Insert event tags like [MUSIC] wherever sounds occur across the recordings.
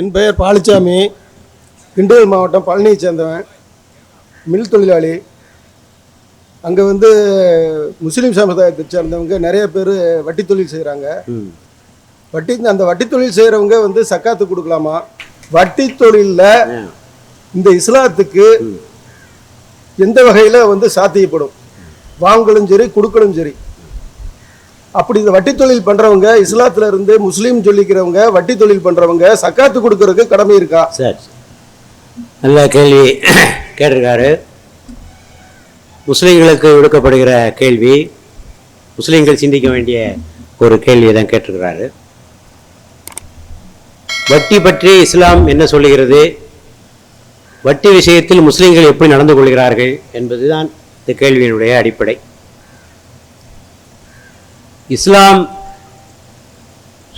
என் பெயர் பாலிச்சாமி. திண்டுக்கல் மாவட்டம் பழனியை சேர்ந்தவன். மில் தொழிலாளி. அங்கே வந்து முஸ்லீம் சமுதாயத்தை சேர்ந்தவங்க நிறைய பேர் வட்டி தொழில் செய்கிறாங்க வட்டி அந்த வட்டி தொழில் செய்கிறவங்க வந்து சக்காத்து கொடுக்கலாமா? வட்டி தொழிலில் இந்த இஸ்லாத்துக்கு எந்த வகையில் வந்து சாத்தியப்படும்? வாங்கலும் சரி கொடுக்கலும் சரி. அப்படி இந்த வட்டி தொழில் பண்றவங்க இஸ்லாத்துல இருந்து முஸ்லீம் சொல்லிக்கிறவங்க வட்டி தொழில் பண்றவங்க சக்காத்து கொடுக்கறதுக்கு கடமை இருக்கா? சார் நல்ல கேள்வி [COUGHS] கேட்டிருக்காரு. முஸ்லீம்களுக்கு விடுக்கப்படுகிற கேள்வி முஸ்லீம்கள் சிந்திக்க வேண்டிய ஒரு கேள்வியை தான் கேட்டிருக்கிறாரு. வட்டி பற்றி இஸ்லாம் என்ன சொல்லுகிறது? வட்டி விஷயத்தில் முஸ்லீம்கள் எப்படி நடந்து கொள்கிறார்கள் என்பதுதான் இந்த கேள்வியினுடைய அடிப்படை. இஸ்லாம்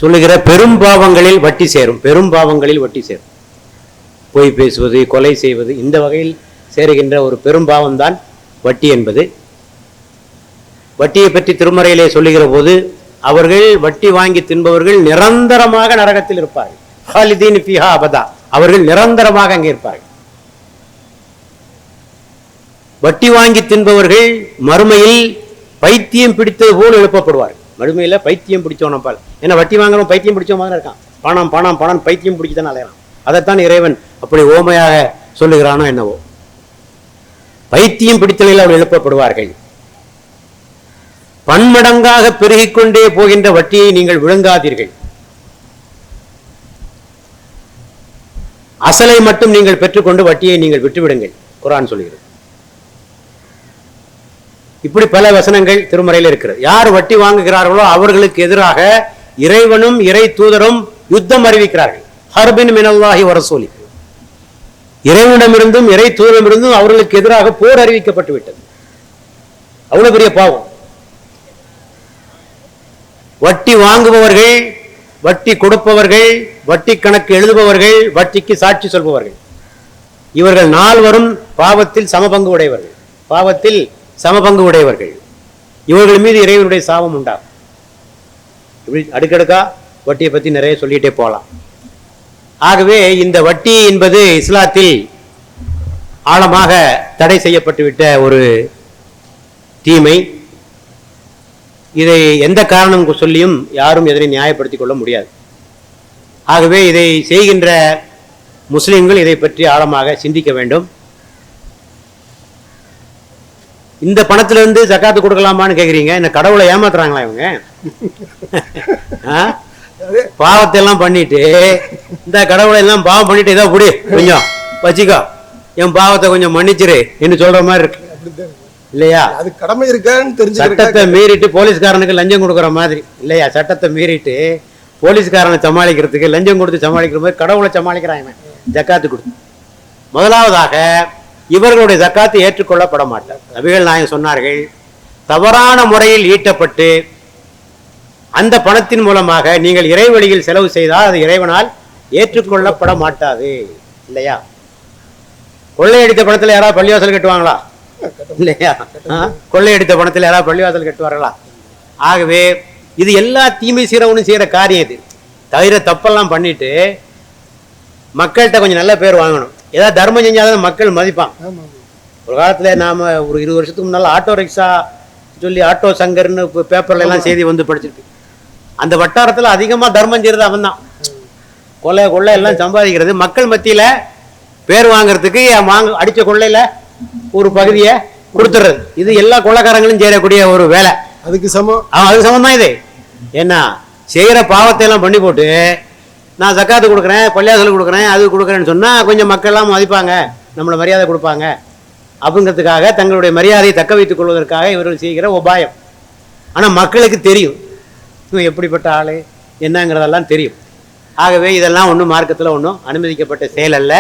சொல்லுகிற பெரும் பாவங்களில் வட்டி சேரும். பெரும் பாவங்களில் வட்டி சேரும். பொய் பேசுவது கொலை செய்வது இந்த வகையில் சேருகின்ற ஒரு பெரும் பாவம்தான் வட்டி என்பது. வட்டியை பற்றி திருமறையிலே சொல்லுகிற போது அவர்கள் வட்டி வாங்கி தின்பவர்கள் நிரந்தரமாக நரகத்தில் இருப்பார்கள். ஹாலிதீன் ஃபிஹா அபதா. அவர்கள் நிரந்தரமாக அங்கே இருப்பார்கள். வட்டி வாங்கி தின்பவர்கள் மறுமையில் பைத்தியம் பிடித்தது போல் எழுப்பப்படுவார் மறுமையில் பைத்தியம் பிடிச்சவன பால் ஏன்னா வட்டி வாங்குறவன் பைத்தியம் பிடிச்ச மாதிரி இருக்கான். பணம் பணம் பணம் பைத்தியம் பிடிச்சதான் அலையறான். அதைத்தான் இறைவன் அப்படி ஓமையாக சொல்லுகிறானோ என்னவோ. பைத்தியம் பிடித்தலையில் அவர்கள் எழுப்பப்படுவார்கள். பன்மடங்காக பெருகிக் கொண்டே போகின்ற வட்டியை நீங்கள் விழுங்காதீர்கள். அசலை மட்டும் நீங்கள் பெற்றுக்கொண்டு வட்டியை நீங்கள் விட்டுவிடுங்கள். குரான் சொல்கிறது. இப்படி பல வசனங்கள் திருமறையில் இருக்கிறது யார் வட்டி வாங்குகிறார்களோ அவர்களுக்கு எதிராக இறைவனும் இறை தூதரும் யுத்தம் அறிவிக்கிறார்கள். ஹர்பின் மினல்லாஹி வரசூலி இறைவனிடமிருந்தும் இறை தூதரிடமிருந்தும் அவர்களுக்கு எதிராக போர் அறிவிக்கப்பட்டு விட்டது. அவ்வளவு பெரிய பாவம். வட்டி வாங்குபவர்கள் வட்டி கொடுப்பவர்கள் வட்டி கணக்கு எழுதுபவர்கள் வட்டிக்கு சாட்சி சொல்பவர்கள். இவர்கள் நால்வரும் பாவத்தில் சமபங்கு உடையவர்கள். பாவத்தில் சமபங்கு உடையவர்கள். இவர்கள் மீது இறைவனுடைய சாபம் உண்டாகும் இப்படி அடுக்கடுக்கா வட்டியை பத்தி நிறைய சொல்லிட்டே போகலாம் ஆகவே இந்த வட்டி என்பது இஸ்லாத்தில் ஆழமாக தடை செய்யப்பட்டுவிட்ட ஒரு தீமை. இதை எந்த காரணம் சொல்லியும் யாரும் இதனை நியாயப்படுத்திக் கொள்ள முடியாது. ஆகவே இதை செய்கின்ற முஸ்லிம்கள் இதை பற்றி ஆழமாக சிந்திக்க வேண்டும். இந்த பணத்துல இருந்து ஜக்காத்து கொடுக்கலாமான்னு கேக்குறீங்க. இந்த கடவுளை ஏமாத்துறாங்களா இவங்க? பாவத்தை எல்லாம் பண்ணிட்டு இந்த கடவுளை எல்லாம் பாவம் பண்ணிட்டு ஏதோ புடி கொஞ்சம் வச்சுக்கோ. என் பாவத்தை கொஞ்சம் மன்னிச்சிரு என்று சொல்ற மாதிரி இருக்கு. இல்லையா? அது கடமை இருக்கான்னு தெரிஞ்சுக்கிறதுக்காக சட்டத்தை மீறிட்டு போலீஸ்காரனுக்கு லஞ்சம் கொடுக்குற மாதிரி. இல்லையா? சட்டத்தை மீறிட்டு போலீஸ்காரனை சமாளிக்கிறதுக்கு லஞ்சம் கொடுத்து சமாளிக்கிற மாதிரி கடவுளை சமாளிக்கிறாங்க ஜக்காத்து கொடுத்து முதலாவதாக இவர்களுடைய ஜக்காத்து ஏற்றுக்கொள்ளப்பட மாட்டார் நபிகள் நாயகம் சொன்னார்கள் தவறான முறையில் ஈட்டப்பட்டு அந்த பணத்தின் மூலமாக நீங்கள் இறைவழியில் செலவு செய்தால் அது இறைவனால் ஏற்றுக்கொள்ளப்பட மாட்டாது இல்லையா? கொள்ளையடித்த பணத்தில் யாராவது பள்ளிவாசல் கட்டுவாங்களா? இல்லையா? கொள்ளையடித்த பணத்தில் யாராவது பள்ளிவாசல் கட்டுவார்களா? ஆகவே இது எல்லா தீமை செய்கிறவனும் செய்கிற காரியம் இது. தவிர தப்பெல்லாம் பண்ணிட்டு மக்கள்கிட்ட கொஞ்சம் நல்ல பேர் வாங்கணும். ஏதாவது தர்மம் செஞ்சாதான் மக்கள் மதிப்பான். ஒரு காலத்தில் நாம ஒரு இருபது வருஷத்துக்கு முன்னால் ஆட்டோ ரிக்ஷா சொல்லி ஆட்டோ சங்கர்னு இப்போ பேப்பர்ல எல்லாம் செய்தி வந்து படிச்சிருக்கு. அந்த வட்டாரத்தில் அதிகமாக தர்மம் செய்கிறது அவன் தான் கொள்ளை கொள்ளை எல்லாம் சம்பாதிக்கிறது. மக்கள் மத்தியில் பேர் வாங்குறதுக்கு வாங்க அடித்த கொள்ளையில் ஒரு பகுதியை கொடுத்துறது. இது எல்லா கொள்ளைக்காரங்களும் செய்யக்கூடிய ஒரு வேலை. அதுக்கு சமம். அது சமம் இது. என்ன செய்கிற பாவத்தை எல்லாம் பண்ணி போட்டு நான் ஜக்காத்து கொடுக்குறேன் பள்ளியாசல் கொடுக்குறேன் அது கொடுக்குறேன்னு சொன்னால் கொஞ்சம் மக்கள்லாம் மதிப்பாங்க. நம்மளை மரியாதை கொடுப்பாங்க. அப்படிங்கிறதுக்காக தங்களுடைய மரியாதையை தக்க வைத்துக் கொள்வதற்காக இவர்கள் செய்கிற உபாயம். ஆனால் மக்களுக்கு தெரியும். இவன் எப்படிப்பட்ட ஆள்? என்னங்கிறதெல்லாம் தெரியும். ஆகவே இதெல்லாம் ஒன்றும் மார்க்கத்தில் ஒன்றும் அனுமதிக்கப்பட்ட செயல் அல்ல.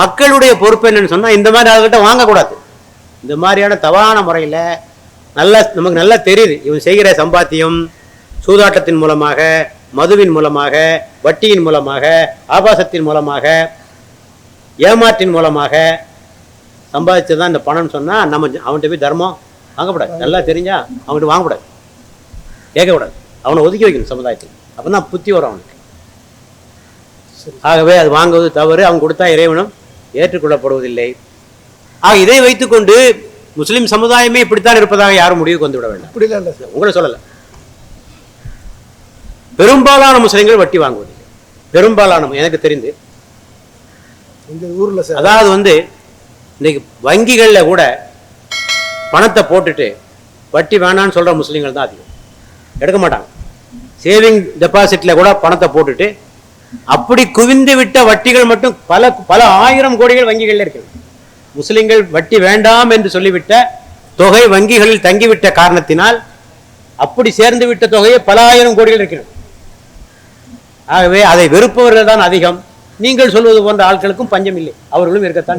மக்களுடைய பொறுப்பு என்னன்னு சொன்னால் இந்த மாதிரி ஆளுகிட்ட வாங்கக்கூடாது. இந்த மாதிரியான தவறான முறையில் நல்ல நமக்கு நல்லா தெரியுது. இவன் செய்கிற சம்பாத்தியம் சூதாட்டத்தின் மூலமாக மதுவின் மூலமாக வட்டியின் மூலமாக ஆபாசத்தின் மூலமாக ஏமாற்றின் மூலமாக சம்பாதிச்சது தான் இந்த பணம்னு சொன்னால் நம்ம அவன்கிட்ட போய் தர்மம் வாங்கக்கூடாது. நல்லா தெரிஞ்சா அவன்கிட்ட வாங்கக்கூடாது. கேட்கக்கூடாது. அவனை ஒதுக்கி வைக்கணும் சமுதாயத்தில் அப்போ தான் புத்தி வரும் அவனுக்கு. ஆகவே அது வாங்குவது தவறு. அவங்க கொடுத்தா இறைவனும் ஏற்றுக்கொள்ளப்படுவதில்லை. ஆக இதை வைத்துக்கொண்டு முஸ்லிம் சமுதாயமே இப்படித்தான் இருப்பதாக யாரும் முடிவுக்கு வந்து விட வேண்டாம் உங்களை சொல்லல. பெரும்பாலான முஸ்லிம்கள் வட்டி வாங்குவதில்லை. பெரும்பாலான எனக்கு தெரிந்து. எங்கள் ஊரில் சார் அதாவது வந்து இன்னைக்கு வங்கிகளில் கூட பணத்தை போட்டுட்டு வட்டி வேணான்னு சொல்ற முஸ்லீம்கள் தான் அதிகம். எடுக்க மாட்டாங்க. சேவிங் டெபாசிட்ல கூட பணத்தை போட்டுட்டு அப்படி குவிந்து விட்ட வட்டிகள் மட்டும் பல பல ஆயிரம் கோடிகள் வங்கிகளில் இருக்கு. முஸ்லிம்கள் வட்டி வேண்டாம் என்று சொல்லிவிட்ட தொகை வங்கிகளில் தங்கிவிட்ட காரணத்தினால் அப்படி சேர்ந்து விட்ட தொகையை பல ஆயிரம் கோடிகள் இருக்கிறது ஆகவே அதை வெறுப்பவர்கள் தான் அதிகம். நீங்கள் சொல்வது போன்ற ஆட்களுக்கும் பஞ்சம் இல்லை. அவர்களும் இருக்கத்தான் செய்யும்